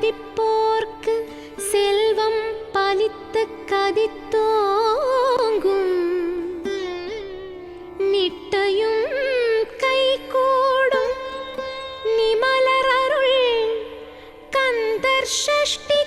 மதிப்போர்க்கு செல்வம் பலித்து கதித்தோங்கும். நிட்டையும் கை கூடும் நிமலர் அருள் கந்தர் ஷஷ்டி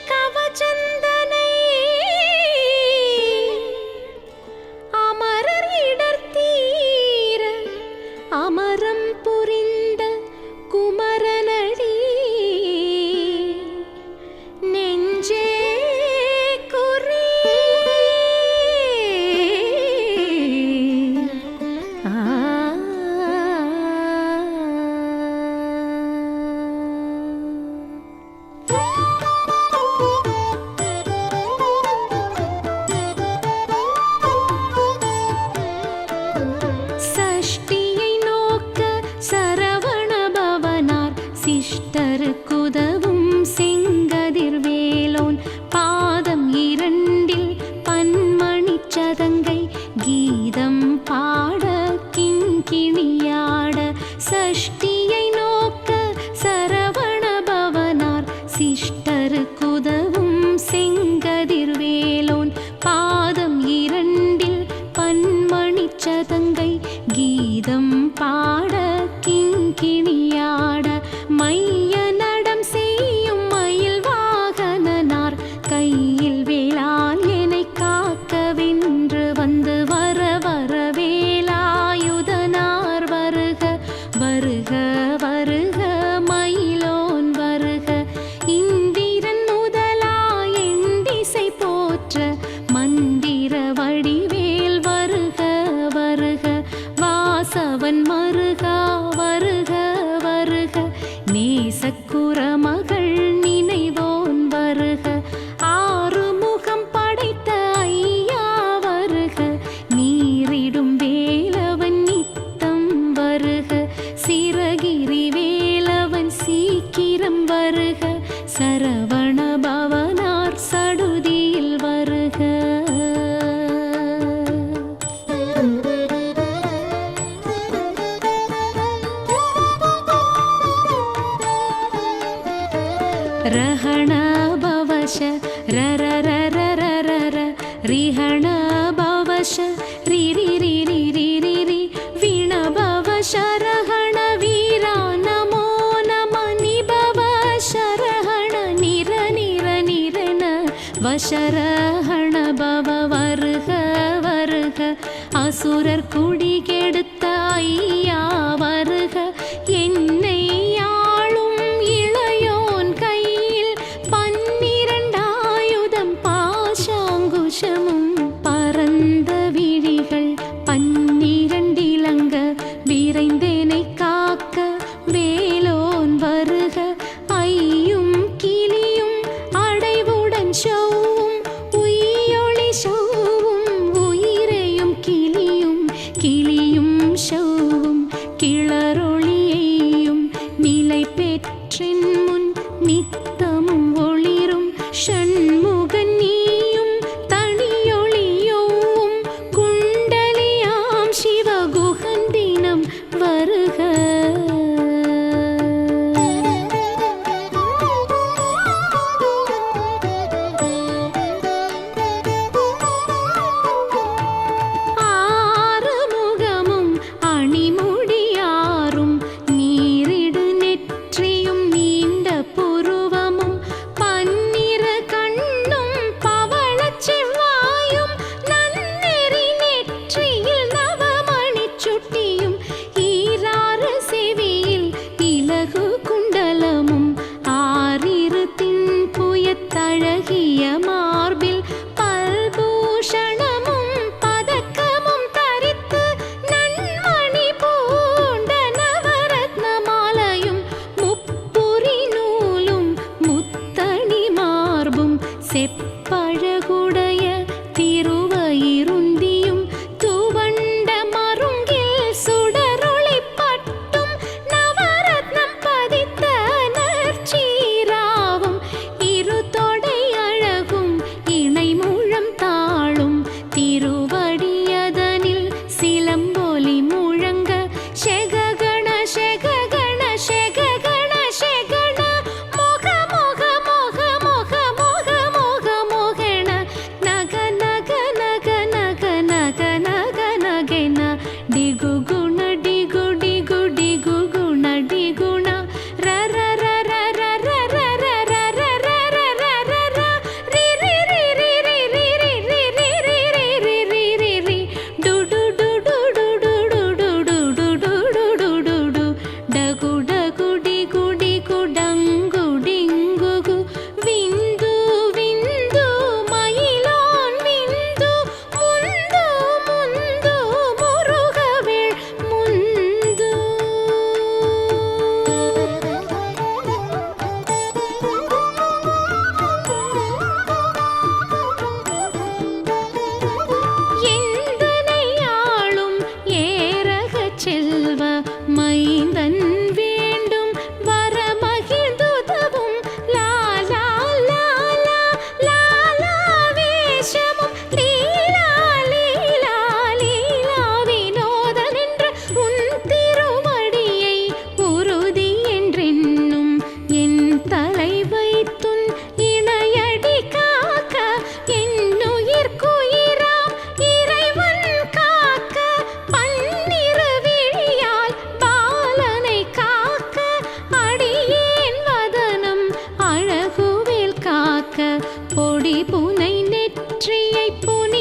这灯 வாசவன் மருகா வருக வருக. நேசக்குற மகள் நினைவோன் வருக. ஆறுமுகம் படைத்த ஐயா வருக. நீரிடும் வேலவன் நித்தம் வருக. சிறகிரி வேலவன் சீக்கிரம் வருக. சரவண रहण भवश रर रर रर र रिहण भवश रि रि रि रि रि रि रि वीण भवश रहण वीरा नमो नम निभव शरहण निर निर निरन வசரஹண பவ வருக வருக அசுரர் குடி கெடுத்த ஐயா வருக என்னை கண்ணி pun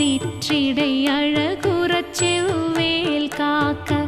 சிற்றிடை அழகுறச் செவ்வேல் காக்க